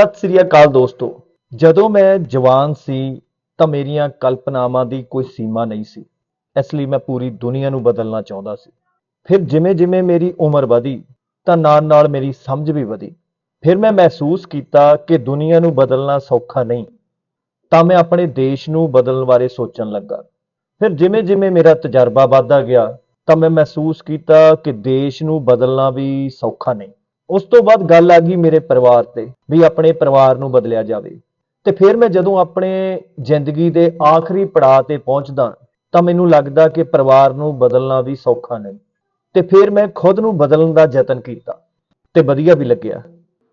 ਸਤਿ ਸ੍ਰੀ ਅਕਾਲ ਦੋਸਤੋ। ਜਦੋਂ ਮੈਂ ਜਵਾਨ ਸੀ, ਤਾਂ ਮੇਰੀਆਂ ਕਲਪਨਾਵਾਂ ਦੀ ਕੋਈ ਸੀਮਾ ਨਹੀਂ ਸੀ। ਇਸ ਲਈ ਮੈਂ ਪੂਰੀ ਦੁਨੀਆ ਨੂੰ ਬਦਲਣਾ ਚਾਹੁੰਦਾ ਸੀ। ਫਿਰ ਜਿਵੇਂ-ਜਿਵੇਂ ਮੇਰੀ ਉਮਰ ਵਧੀ, ਤਾਂ ਨਾਲ-ਨਾਲ ਮੇਰੀ ਸਮਝ ਵੀ ਵਧੀ। ਫਿਰ ਮੈਂ ਮਹਿਸੂਸ ਕੀਤਾ ਕਿ ਦੁਨੀਆ ਨੂੰ ਬਦਲਣਾ ਸੌਖਾ ਨਹੀਂ। ਤਾਂ ਮੈਂ ਆਪਣੇ ਦੇਸ਼ ਨੂੰ ਬਦਲਣ ਬਾਰੇ ਸੋਚਣ ਲੱਗਾ। ਫਿਰ ਜਿਵੇਂ-ਜਿਵੇਂ ਮੇਰਾ ਤਜਰਬਾ ਵੱਧਦਾ ਗਿਆ, ਤਾਂ ਮੈਂ ਮਹਿਸੂਸ ਕੀਤਾ ਕਿ ਦੇਸ਼ ਨੂੰ ਬਦਲਣਾ ਵੀ ਸੌਖਾ ਨਹੀਂ। ਉਸ ਤੋਂ ਬਾਅਦ ਗੱਲ ਆ ਗਈ ਮੇਰੇ ਪਰਿਵਾਰ ਤੇ, ਵੀ ਆਪਣੇ ਪਰਿਵਾਰ ਨੂੰ ਬਦਲਿਆ ਜਾਵੇ। ਤੇ ਫਿਰ ਮੈਂ ਜਦੋਂ ਆਪਣੇ ਜ਼ਿੰਦਗੀ ਦੇ ਆਖਰੀ ਪੜਾਅ ਤੇ ਪਹੁੰਚਦਾ, ਤਾਂ ਮੈਨੂੰ ਲੱਗਦਾ ਕਿ ਪਰਿਵਾਰ ਨੂੰ ਬਦਲਣਾ ਵੀ ਸੌਖਾ ਨਹੀਂ। ਤੇ ਫਿਰ ਮੈਂ ਖੁਦ ਨੂੰ ਬਦਲਣ ਦਾ ਯਤਨ ਕੀਤਾ, ਤੇ ਵਧੀਆ ਵੀ ਲੱਗਿਆ।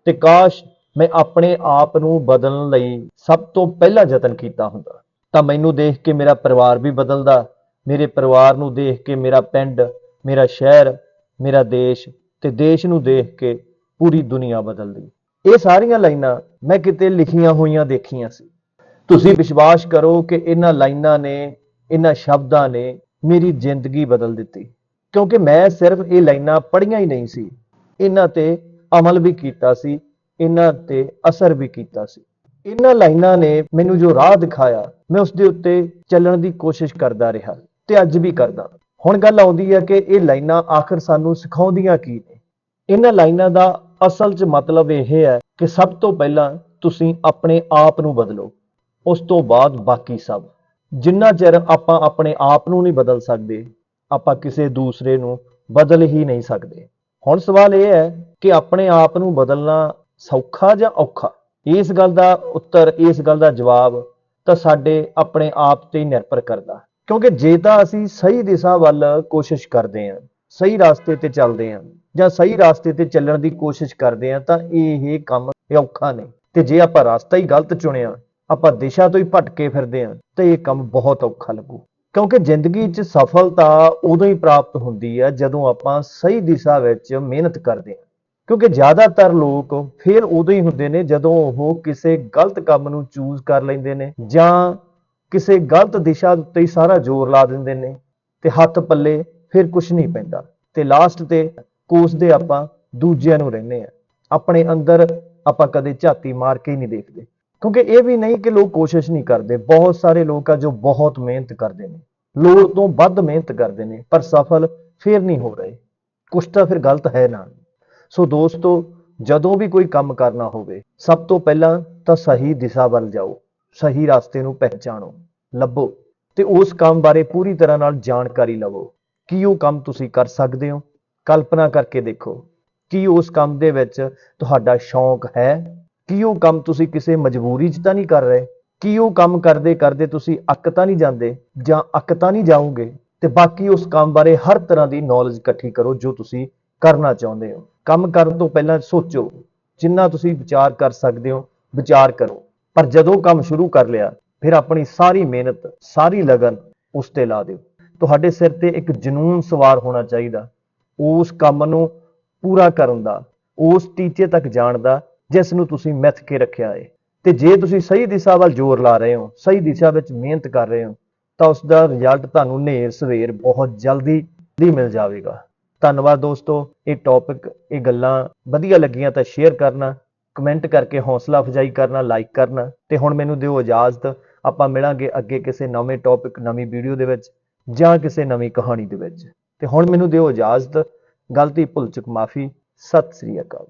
ਤੇ ਕਾਸ਼ ਮੈਂ ਆਪਣੇ ਆਪ ਨੂੰ ਬਦਲਣ ਲਈ ਸਭ ਤੋਂ ਪਹਿਲਾਂ ਯਤਨ ਕੀਤਾ ਹੁੰਦਾ, ਤਾਂ ਮੈਨੂੰ ਦੇਖ ਕੇ ਮੇਰਾ ਪਰਿਵਾਰ ਵੀ ਬਦਲਦਾ, ਮੇਰੇ ਪਰਿਵਾਰ ਨੂੰ ਦੇਖ ਕੇ ਮੇਰਾ ਪਿੰਡ, ਮੇਰਾ ਸ਼ਹਿਰ, ਮੇਰਾ ਦੇਸ਼ ਤੇ ਦੇਸ਼ ਨੂੰ ਦੇਖ ਕੇ ਪੂਰੀ ਦੁਨੀਆ ਬਦਲਦੀ ਇਹ ਸਾਰੀਆਂ ਲਾਈਨਾਂ ਮੈਂ ਕਿਤੇ ਲਿਖੀਆਂ ਹੋਈਆਂ ਦੇਖੀਆਂ ਸੀ। ਤੁਸੀਂ ਵਿਸ਼ਵਾਸ ਕਰੋ ਕਿ ਇਹਨਾਂ ਲਾਈਨਾਂ ਨੇ, ਇਹਨਾਂ ਸ਼ਬਦਾਂ ਨੇ ਮੇਰੀ ਜ਼ਿੰਦਗੀ ਬਦਲ ਦਿੱਤੀ। ਕਿਉਂਕਿ ਮੈਂ ਸਿਰਫ ਇਹ ਲਾਈਨਾਂ ਪੜ੍ਹੀਆਂ ਹੀ ਨਹੀਂ ਸੀ। ਇਹਨਾਂ ਤੇ ਅਮਲ ਵੀ ਕੀਤਾ ਸੀ, ਇਹਨਾਂ ਤੇ ਅਸਰ ਵੀ ਕੀਤਾ ਸੀ। ਇਹਨਾਂ ਲਾਈਨਾਂ ਨੇ ਮੈਨੂੰ ਜੋ ਰਾਹ ਦਿਖਾਇਆ, ਮੈਂ ਉਸ ਦੇ ਉੱਤੇ ਚੱਲਣ ਦੀ ਕੋਸ਼ਿਸ਼ ਕਰਦਾ ਰਿਹਾ ਤੇ ਅੱਜ ਵੀ ਕਰਦਾ। ਹੁਣ ਗੱਲ ਆਉਂਦੀ ਹੈ ਕਿ ਇਹ ਲਾਈਨਾਂ ਆਖਰ ਸਾਨੂੰ ਸਿਖਾਉਂਦੀਆਂ ਕੀ ਨੇ? ਇਹਨਾਂ ਲਾਈਨਾਂ ਦਾ ਅਸਲ 'ਚ ਮਤਲਬ ਇਹ ਹੈ ਕਿ ਸਭ ਤੋਂ ਪਹਿਲਾਂ ਤੁਸੀਂ ਆਪਣੇ ਆਪ ਨੂੰ ਬਦਲੋ, ਉਸ ਤੋਂ ਬਾਅਦ ਬਾਕੀ ਸਭ। ਜਿੰਨਾ ਚਿਰ ਆਪਾਂ ਆਪਣੇ ਆਪ ਨੂੰ ਨਹੀਂ ਬਦਲ ਸਕਦੇ, ਆਪਾਂ ਕਿਸੇ ਦੂਸਰੇ ਨੂੰ ਬਦਲ ਹੀ ਨਹੀਂ ਸਕਦੇ। ਹੁਣ ਸਵਾਲ ਇਹ ਹੈ ਕਿ ਆਪਣੇ ਆਪ ਨੂੰ ਬਦਲਣਾ ਸੌਖਾ ਜਾਂ ਔਖਾ? ਇਸ ਗੱਲ ਦਾ ਉੱਤਰ, ਇਸ ਗੱਲ ਦਾ ਜਵਾਬ ਤਾਂ ਸਾਡੇ ਆਪਣੇ ਆਪ ਤੇ ਨਿਰਭਰ ਕਰਦਾ। ਕਿਉਂਕਿ ਜੇ ਤਾਂ ਅਸੀਂ ਸਹੀ ਦਿਸ਼ਾ ਵੱਲ ਕੋਸ਼ਿਸ਼ ਕਰਦੇ ਹਾਂ, ਸਹੀ ਰਸਤੇ ਤੇ ਚੱਲਦੇ ਹਾਂ ਜਾਂ ਸਹੀ ਰਸਤੇ ਤੇ ਚੱਲਣ ਦੀ ਕੋਸ਼ਿਸ਼ ਕਰਦੇ ਹਾਂ, ਤਾਂ ਇਹ ਕੰਮ ਔਖਾ ਨਹੀਂ। ਤੇ ਜੇ ਆਪਾਂ ਰਸਤਾ ਹੀ ਗਲਤ ਚੁਣਿਆ, ਆਪਾਂ ਦਿਸ਼ਾ ਤੋਂ ਹੀ ਭਟਕੇ ਫਿਰਦੇ ਹਾਂ, ਤਾਂ ਇਹ ਕੰਮ ਬਹੁਤ ਔਖਾ ਲੱਗੂ। ਕਿਉਂਕਿ ਜ਼ਿੰਦਗੀ 'ਚ ਸਫਲਤਾ ਉਦੋਂ ਹੀ ਪ੍ਰਾਪਤ ਹੁੰਦੀ ਹੈ ਜਦੋਂ ਆਪਾਂ ਸਹੀ ਦਿਸ਼ਾ ਵਿੱਚ ਮਿਹਨਤ ਕਰਦੇ ਹਾਂ। ਕਿਉਂਕਿ ਜ਼ਿਆਦਾਤਰ ਲੋਕ ਫੇਲ ਉਦੋਂ ਹੀ ਹੁੰਦੇ ਨੇ ਜਦੋਂ ਉਹ ਕਿਸੇ ਗਲਤ ਕੰਮ ਨੂੰ ਚੂਜ਼ ਕਰ ਲੈਂਦੇ ਨੇ ਜਾਂ ਕਿਸੇ ਗਲਤ ਦਿਸ਼ਾ ਉੱਤੇ ਹੀ ਸਾਰਾ ਜ਼ੋਰ ਲਾ ਦਿੰਦੇ ਨੇ ਤੇ ਹੱਥ ਪੱਲੇ ਫਿਰ ਕੁਝ ਨਹੀਂ ਪੈਂਦਾ। ਤੇ ਲਾਸਟ ਤੇ ਕੋਸਦੇ ਆਪਾਂ ਦੂਜਿਆਂ ਨੂੰ ਰਹਿੰਦੇ ਆ ਆਪਣੇ ਅੰਦਰ ਆਪਾਂ ਕਦੇ ਝਾਤੀ ਮਾਰ ਕੇ ਹੀ ਨਹੀਂ ਦੇਖਦੇ। ਕਿਉਂਕਿ ਇਹ ਵੀ ਨਹੀਂ ਕਿ ਲੋਕ ਕੋਸ਼ਿਸ਼ ਨਹੀਂ ਕਰਦੇ। ਬਹੁਤ ਸਾਰੇ ਲੋਕ ਆ ਜੋ ਬਹੁਤ ਮਿਹਨਤ ਕਰਦੇ ਨੇ। ਲੋੜ ਤੋਂ ਵੱਧ ਮਿਹਨਤ ਕਰਦੇ ਨੇ, ਪਰ ਸਫਲ ਫਿਰ ਨਹੀਂ ਹੋ ਰਹੇ। ਕੁਛ ਤਾਂ ਫਿਰ ਗਲਤ ਹੈ ਨਾ ਸੋ ਦੋਸਤੋ, ਜਦੋਂ ਵੀ ਕੋਈ ਕੰਮ ਕਰਨਾ ਹੋਵੇ, ਸਭ ਤੋਂ ਪਹਿਲਾਂ ਤਾਂ ਸਹੀ ਦਿਸ਼ਾ ਵੱਲ ਜਾਓ। ਸਹੀ ਰਸਤੇ ਨੂੰ ਪਹਿਚਾਣੋ, ਲੱਭੋ ਤੇ ਉਸ ਕੰਮ ਬਾਰੇ ਪੂਰੀ ਤਰ੍ਹਾਂ ਨਾਲ ਜਾਣਕਾਰੀ ਲਵੋ। ਕੀ ਉਹ ਕੰਮ ਤੁਸੀਂ ਕਰ ਸਕਦੇ ਹੋ? ਕਲਪਨਾ ਕਰਕੇ ਦੇਖੋ। ਕੀ ਉਸ ਕੰਮ ਦੇ ਵਿੱਚ ਤੁਹਾਡਾ ਸ਼ੌਂਕ ਹੈ? ਕੀ ਉਹ ਕੰਮ ਤੁਸੀਂ ਕਿਸੇ ਮਜਬੂਰੀ 'ਚ ਤਾਂ ਨਹੀਂ ਕਰ ਰਹੇ? ਕੀ ਉਹ ਕੰਮ ਕਰਦੇ ਕਰਦੇ ਤੁਸੀਂ ਅੱਕ ਤਾਂ ਨਹੀਂ ਜਾਂਦੇ ਜਾਂ ਅੱਕ ਤਾਂ ਨਹੀਂ ਜਾਓਗੇ? ਤੇ ਬਾਕੀ ਉਸ ਕੰਮ ਬਾਰੇ ਹਰ ਤਰ੍ਹਾਂ ਦੀ ਨੌਲੇਜ ਇਕੱਠੀ ਕਰੋ ਜੋ ਤੁਸੀਂ ਕਰਨਾ ਚਾਹੁੰਦੇ ਹੋ। ਕੰਮ ਕਰਨ ਤੋਂ ਪਹਿਲਾਂ ਸੋਚੋ, ਜਿੰਨਾ ਤੁਸੀਂ ਵਿਚਾਰ ਕਰ ਸਕਦੇ ਹੋ, ਵਿਚਾਰ ਕਰੋ। ਪਰ ਜਦੋਂ ਕੰਮ ਸ਼ੁਰੂ ਕਰ ਲਿਆ, ਫਿਰ ਆਪਣੀ ਸਾਰੀ ਮਿਹਨਤ, ਸਾਰੀ ਲਗਨ ਉਸ ਤੇ ਲਾ ਦਿਓ। ਤੁਹਾਡੇ ਸਿਰ ਤੇ ਇੱਕ ਜਨੂਨ ਸਵਾਰ ਹੋਣਾ ਚਾਹੀਦਾ। ਉਸ ਕੰਮ ਨੂੰ ਪੂਰਾ ਕਰਨ ਦਾ, ਉਸ ਟੀਚੇ ਤੱਕ ਜਾਣ ਦਾ, ਜਿਸ ਨੂੰ ਤੁਸੀਂ ਮਿੱਥ ਕੇ ਰੱਖਿਆ ਹੈ ਤੇ ਜੇ ਤੁਸੀਂ ਸਹੀ ਦਿਸ਼ਾ ਵੱਲ ਜ਼ੋਰ ਲਾ ਰਹੇ ਹੋ, ਸਹੀ ਦਿਸ਼ਾ ਵਿੱਚ ਮਿਹਨਤ ਕਰ ਰਹੇ ਹੋ, ਤਾਂ ਉਸ ਦਾ ਰਿਜ਼ਲਟ ਤੁਹਾਨੂੰ ਨੇਰ ਸਵੇਰ ਬਹੁਤ ਜਲਦੀ ਹੀ ਮਿਲ ਜਾਵੇਗਾ। ਧੰਨਵਾਦ ਦੋਸਤੋ, ਇਹ ਟੌਪਿਕ ਇਹ ਗੱਲਾਂ ਵਧੀਆ ਲੱਗੀਆਂ ਤਾਂ ਸ਼ੇਅਰ ਕਰਨਾ ਕਮੈਂਟ ਕਰਕੇ ਹੌਸਲਾ ਅਫਜ਼ਾਈ ਕਰਨਾ ਲਾਈਕ ਕਰਨਾ ਤੇ ਹੁਣ ਮੈਨੂੰ ਦਿਓ ਇਜਾਜ਼ਤ, ਆਪਾਂ ਮਿਲਾਂਗੇ ਅੱਗੇ ਕਿਸੇ ਨਵੇਂ ਟੌਪਿਕ ਨਵੀਂ ਵੀਡੀਓ ਦੇ ਵਿੱਚ ਜਾਂ ਕਿਸੇ ਨਵੀਂ ਕਹਾਣੀ ਦੇ ਵਿੱਚ। ਤੇ ਹੁਣ ਮੈਨੂੰ ਦਿਓ ਇਜਾਜ਼ਤ, ਗਲਤੀ ਭੁੱਲ ਚੁੱਕ ਮਾਫੀ, ਸਤਿ ਸ੍ਰੀ ਅਕਾਲ।